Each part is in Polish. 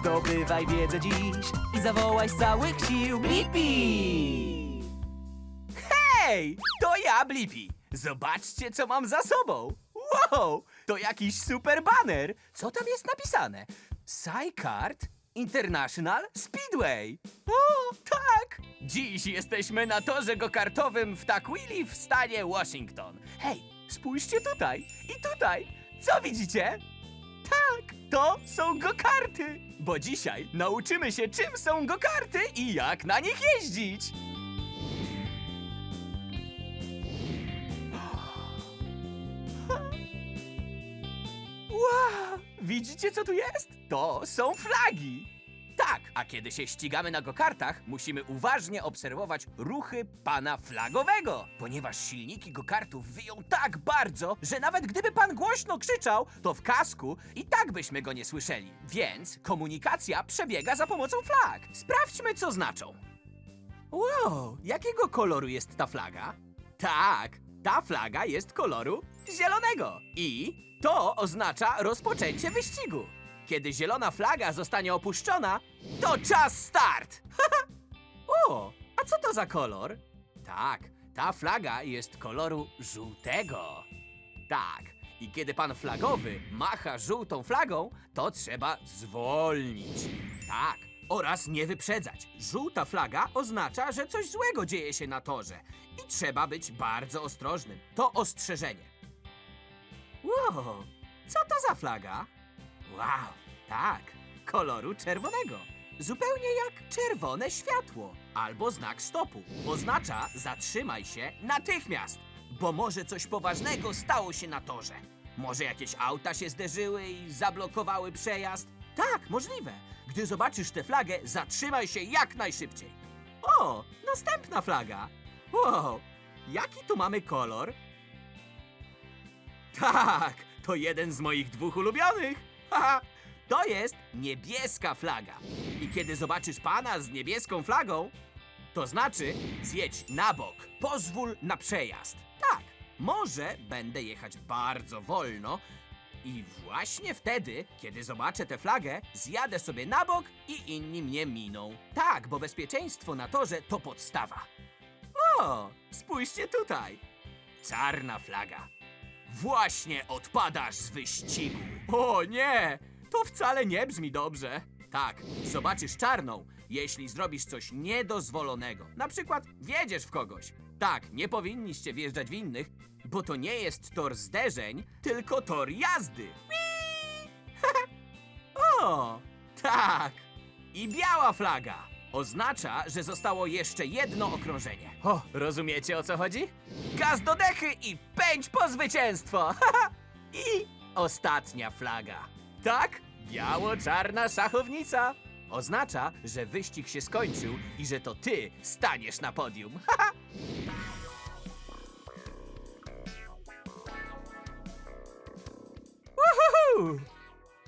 Zdobywaj wiedzę dziś i zawołaj z całych sił Blippi! Hej, to ja, Blippi. Zobaczcie, co mam za sobą. Wow, to jakiś super baner. Co tam jest napisane? Psycard International Speedway. O, tak! Dziś jesteśmy na torze go-kartowym w Tukwili w stanie Washington. Hej, spójrzcie tutaj i tutaj. Co widzicie? Tak, to są go-karty. Bo dzisiaj nauczymy się, czym są go-karty i jak na nich jeździć. Wow! Widzicie, co tu jest? To są flagi! Tak, a kiedy się ścigamy na gokartach, musimy uważnie obserwować ruchy pana flagowego, ponieważ silniki gokartów wyją tak bardzo, że nawet gdyby pan głośno krzyczał, to w kasku i tak byśmy go nie słyszeli. Więc komunikacja przebiega za pomocą flag. Sprawdźmy, co znaczą. Wow, jakiego koloru jest ta flaga? Tak, ta flaga jest koloru zielonego. I to oznacza rozpoczęcie wyścigu. Kiedy zielona flaga zostanie opuszczona, to czas start! o, a co to za kolor? Tak, ta flaga jest koloru żółtego. Tak, i kiedy pan flagowy macha żółtą flagą, to trzeba zwolnić. Tak, oraz nie wyprzedzać. Żółta flaga oznacza, że coś złego dzieje się na torze i trzeba być bardzo ostrożnym. To ostrzeżenie. Wow, co to za flaga? Wow, tak, koloru czerwonego. Zupełnie jak czerwone światło albo znak stopu. Oznacza zatrzymaj się natychmiast, bo może coś poważnego stało się na torze. Może jakieś auta się zderzyły i zablokowały przejazd? Tak, możliwe. Gdy zobaczysz tę flagę, zatrzymaj się jak najszybciej. O, następna flaga. Wow, jaki tu mamy kolor? Tak, to jeden z moich dwóch ulubionych. To jest niebieska flaga. I kiedy zobaczysz pana z niebieską flagą, to znaczy zjedź na bok, pozwól na przejazd. Tak, może będę jechać bardzo wolno i właśnie wtedy, kiedy zobaczę tę flagę, zjadę sobie na bok i inni mnie miną. Tak, bo bezpieczeństwo na torze to podstawa. O, spójrzcie tutaj. Czarna flaga. Właśnie odpadasz z wyścigu. O nie, to wcale nie brzmi dobrze. Tak, zobaczysz czarną, jeśli zrobisz coś niedozwolonego. Na przykład wjedziesz w kogoś. Tak, nie powinniście wjeżdżać w innych, bo to nie jest tor zderzeń, tylko tor jazdy. O, tak. I biała flaga oznacza, że zostało jeszcze jedno okrążenie. O, rozumiecie o co chodzi? Gaz do dechy i pędź po zwycięstwo! I ostatnia flaga. Tak, biało-czarna szachownica. Oznacza, że wyścig się skończył i że to ty staniesz na podium.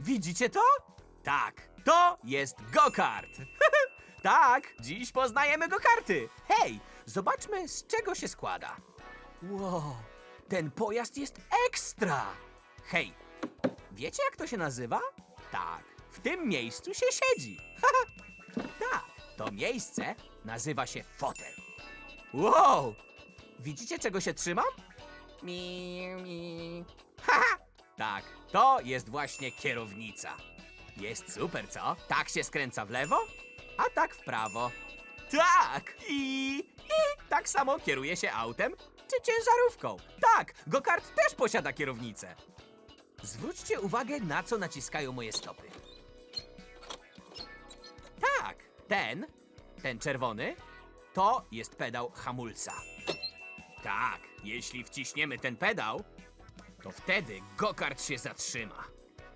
Widzicie to? Tak, to jest go-kart. tak, dziś poznajemy go-karty. Hej, zobaczmy z czego się składa. Wow, ten pojazd jest ekstra. Hej, wiecie jak to się nazywa? Tak, w tym miejscu się siedzi. tak, to miejsce nazywa się fotel. Wow, widzicie czego się trzymam? Mi, mi. Haha! Tak, to jest właśnie kierownica. Jest super, co? Tak się skręca w lewo, a tak w prawo. Tak! I, i tak samo kieruje się autem czy ciężarówką. Tak, gokart też posiada kierownicę. Zwróćcie uwagę, na co naciskają moje stopy. Tak, ten, ten czerwony, to jest pedał hamulca. Tak, jeśli wciśniemy ten pedał, to wtedy gokart się zatrzyma.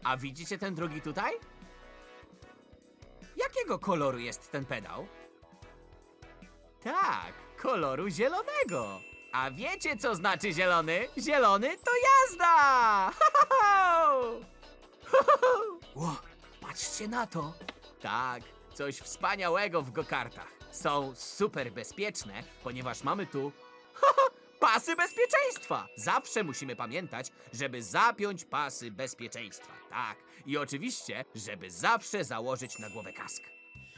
A widzicie ten drugi tutaj? Jakiego koloru jest ten pedał? Tak, koloru zielonego. A wiecie, co znaczy zielony? Zielony to jazda! Ho, ho, ho! Ło, patrzcie na to. Tak, coś wspaniałego w gokartach. Są super bezpieczne, ponieważ mamy tu ho, ho, Pasy bezpieczeństwa! Zawsze musimy pamiętać, żeby zapiąć pasy bezpieczeństwa. Tak. I oczywiście, żeby zawsze założyć na głowę kask.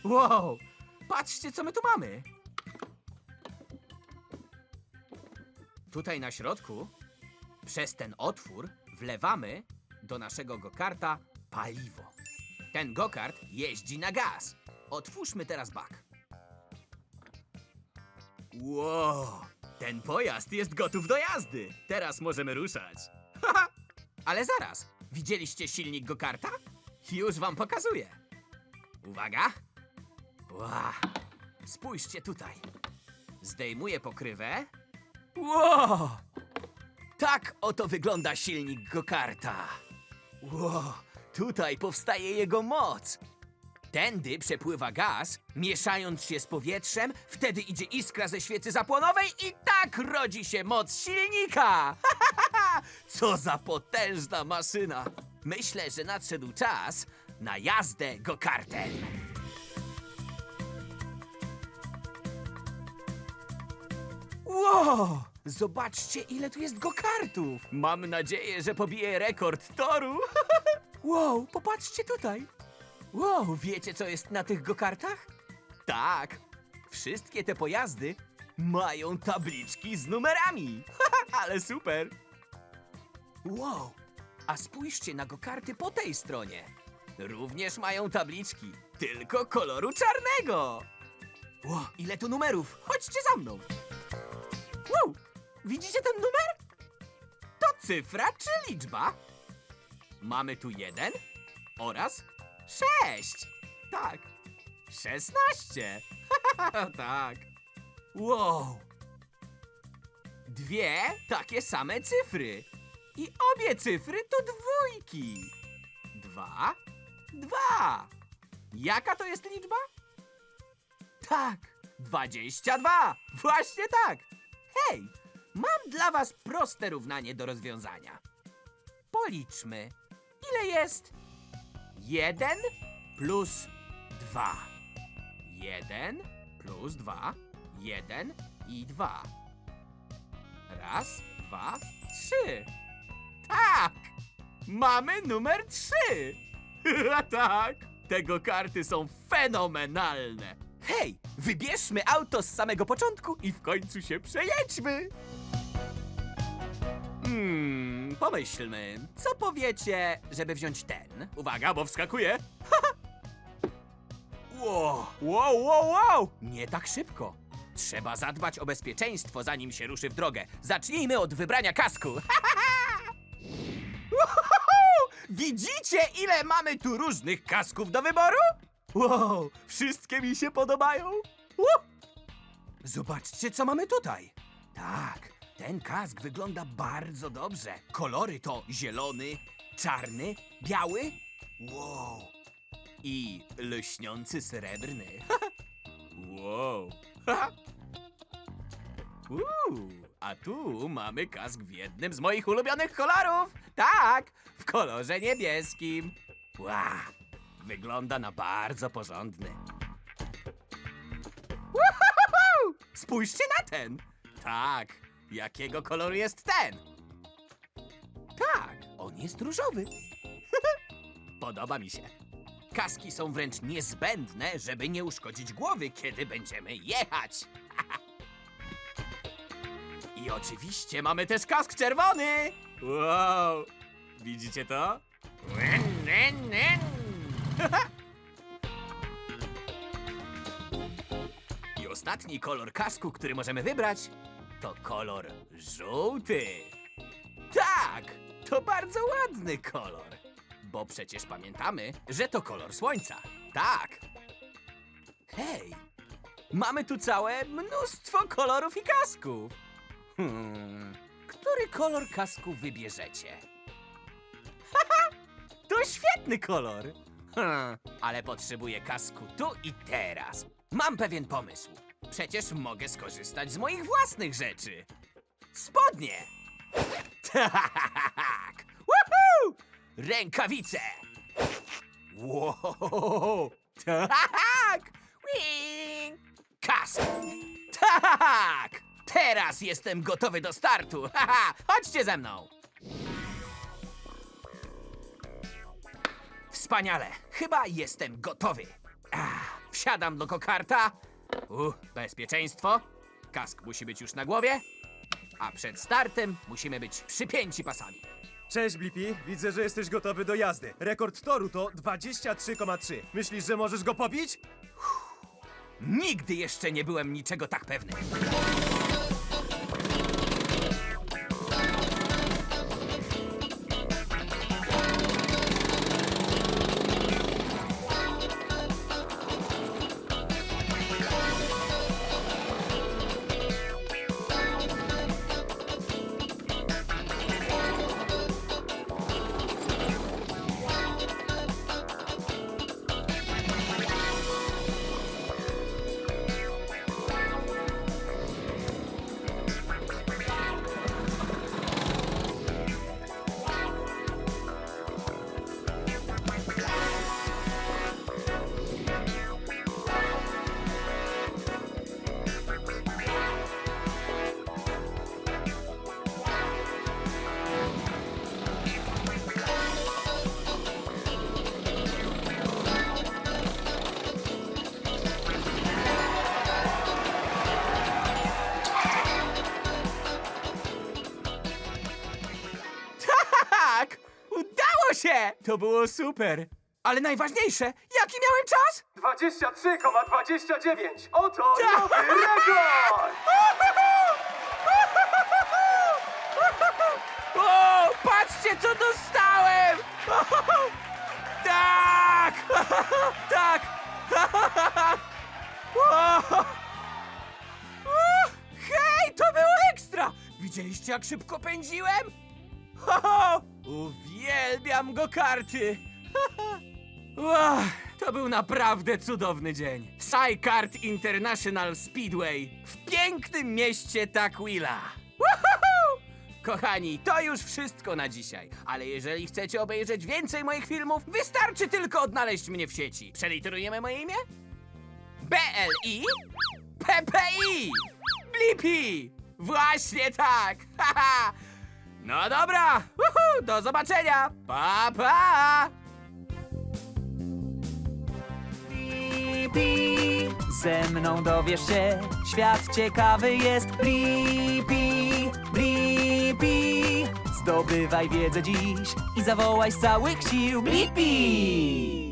Wow! Patrzcie, co my tu mamy! Tutaj na środku, przez ten otwór, wlewamy do naszego gokarta paliwo. Ten gokart jeździ na gaz. Otwórzmy teraz bak. Wow! Ten pojazd jest gotów do jazdy. Teraz możemy ruszać. Haha! Ale zaraz, widzieliście silnik gokarta? Już wam pokazuję. Uwaga! Ła! Spójrzcie tutaj. Zdejmuję pokrywę. Wow! Tak oto wygląda silnik gokarta. Wow! Tutaj powstaje jego moc. Tędy przepływa gaz, mieszając się z powietrzem, wtedy idzie iskra ze świecy zapłonowej i tak rodzi się moc silnika! Co za potężna maszyna! Myślę, że nadszedł czas na jazdę go-kartem. Wow! Zobaczcie, ile tu jest go-kartów! Mam nadzieję, że pobiję rekord toru! wow, popatrzcie tutaj! Wow, wiecie co jest na tych gokartach? Tak, wszystkie te pojazdy mają tabliczki z numerami. Ale super! Wow, a spójrzcie na gokarty po tej stronie. Również mają tabliczki, tylko koloru czarnego. Wow, ile tu numerów? Chodźcie za mną. Wow, widzicie ten numer? To cyfra czy liczba? Mamy tu jeden oraz sześć. Tak. Szesnaście. tak. Wow. Dwie takie same cyfry. I obie cyfry to dwójki. Dwa, dwa. Jaka to jest liczba? Tak, dwadzieścia dwa. Właśnie tak. Hej, mam dla was proste równanie do rozwiązania. Policzmy. Ile jest 1 plus 2. 1 plus 2. 1 i 2. Raz, dwa, trzy. Tak! Mamy numer 3! tak! Tego karty są fenomenalne! Hej, wybierzmy auto z samego początku i w końcu się przejedźmy! Hmm, pomyślmy. Co powiecie, żeby wziąć ten? Uwaga, bo wskakuje. wow, wow, wow, wow! Nie tak szybko. Trzeba zadbać o bezpieczeństwo, zanim się ruszy w drogę. Zacznijmy od wybrania kasku. Uhuhu! Widzicie, ile mamy tu różnych kasków do wyboru? Wow, wszystkie mi się podobają. Zobaczcie, co mamy tutaj. Tak, ten kask wygląda bardzo dobrze. Kolory to zielony, czarny, biały. Wow. I lśniący srebrny. wow. Uuu, a tu mamy kask w jednym z moich ulubionych kolorów. Tak, w kolorze niebieskim. Wow, wygląda na bardzo porządny. Spójrzcie na ten! Tak, jakiego koloru jest ten? Tak, on jest różowy. Podoba mi się. Kaski są wręcz niezbędne, żeby nie uszkodzić głowy, kiedy będziemy jechać. I oczywiście mamy też kask czerwony! Wow! Widzicie to? I ostatni kolor kasku, który możemy wybrać, to kolor żółty. Tak, to bardzo ładny kolor. Bo przecież pamiętamy, że to kolor słońca. Tak. Hej, mamy tu całe mnóstwo kolorów i kasków. Hmm, który kolor kasku wybierzecie? Haha, to świetny kolor. Hmm, ale potrzebuję kasku tu i teraz. Mam pewien pomysł. Przecież mogę skorzystać z moich własnych rzeczy. Spodnie. Tak. Woohoo! Rękawice. Wow. Tak. Wing. Kask. Tak. Teraz jestem gotowy do startu. Haha, chodźcie ze mną. Wspaniale. Chyba jestem gotowy. Ach, wsiadam do kokarta. Uh, bezpieczeństwo. Kask musi być już na głowie. A przed startem musimy być przypięci pasami. Cześć Blippi, widzę, że jesteś gotowy do jazdy. Rekord toru to 23,3. Myślisz, że możesz go pobić? Nigdy jeszcze nie byłem niczego tak pewny. To było super! Ale najważniejsze, jaki miałem czas? 23,29. Oto Tak! nowy rekord! O, patrzcie, co dostałem! Tak! Tak! O! O, Hej, to było ekstra! Widzieliście, jak szybko pędziłem? Ho, ho! Uwielbiam go karty! To był naprawdę cudowny dzień. Psykart International Speedway w pięknym mieście Takwila. Kochani, to już wszystko na dzisiaj. Ale jeżeli chcecie obejrzeć więcej moich filmów, wystarczy tylko odnaleźć mnie w sieci. Przeliterujemy moje imię? B-L-I? P-P-I! Blippi! Właśnie tak! Haha! No dobra, Uhu, do zobaczenia! Pa, pa! Blippi, ze mną dowiesz się, świat ciekawy jest. Blippi, Blippi, zdobywaj wiedzę dziś i zawołaj z całych sił. Blippi!